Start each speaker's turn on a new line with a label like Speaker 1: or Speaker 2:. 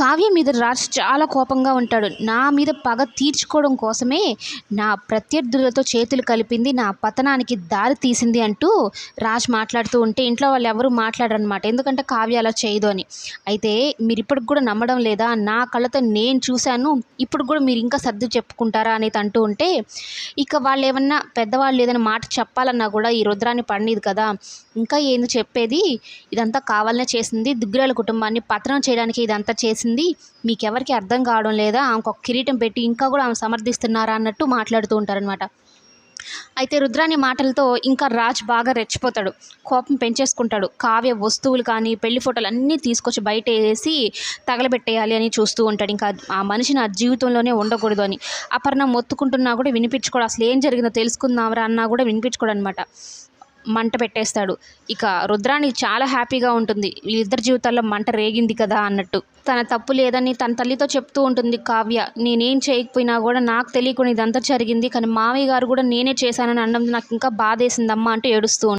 Speaker 1: కావ్య మీద రాజ్ చాలా కోపంగా ఉంటాడు. నా మీద పగ తీర్చుకోవడం కోసమే నా ప్రత్యర్థులతో చేతులు కలిపింది నా పతనానికి దారి తీసింది అంటూ రాజ్ మాట్లాడుతూ ఉంటే ఇంట్లో వాళ్ళు ఎవరు మాట్లాడరనమాట ఎందుకంటే కావ్య అలా చేయదు అని. అయితే మీరు ఇప్పటికి కూడా నమ్మడం లేదా? నా కళ్ళతో నేను చూశాను ఇప్పుడు కూడా మీరు ఇంకా సర్ది చెప్పుకుంటారా అనేది అంటూ ఉంటే ఇక వాళ్ళు ఏమన్నా పెద్దవాళ్ళు ఏదైనా మాట చెప్పాలన్నా కూడా ఈ రుద్రాన్ని పడినది కదా. ఇంకా ఏంది చెప్పేది? ఇదంతా కావాలనే చేసింది. దుగ్గిరాల కుటుంబాన్ని పతనం చేయడానికి ఇదంతా చేసింది మీకెవరికి అర్థం కావడం లేదా? ఆమెకు ఒక కిరీటం పెట్టి ఇంకా కూడా ఆమె సమర్థిస్తున్నారా అన్నట్టు మాట్లాడుతూ ఉంటారనమాట అయితే రుద్రాని మాటలతో ఇంకా రాజ్ బాగా రెచ్చిపోతాడు. కోపం పెంచేసుకుంటాడు. కావ్య వస్తువులు కానీ పెళ్ళి ఫోటోలు అన్నీ తీసుకొచ్చి బయట వేసి తగలబెట్టేయాలి అని చూస్తూ ఉంటాడు. ఇంకా ఆ మనిషి నా జీవితంలోనే ఉండకూడదు అని. అపర్ణ మొత్తుకుంటున్నా కూడా వినిపించుకోడు. అసలు ఏం జరిగిందో తెలుసుకుందాంరా అన్నా కూడా వినిపించుకోడు అనమాట మంట పెట్టేస్తాడు. ఇక రుద్రానికి చాలా హ్యాపీగా ఉంటుంది. వీళ్ళిద్దరి జీవితాల్లో మంట రేగింది కదా అన్నట్టు. తన తప్పు లేదని తన తల్లితో చెప్తూ ఉంటుంది కావ్య. నేనేం చేయకపోయినా కూడా నాకు తెలియకుండా ఇదంతా జరిగింది. కానీ మామయ్య గారు కూడా నేనే చేశానని అన్నం నాకు ఇంకా బాధేసిందమ్మా అంటూ ఏడుస్తూ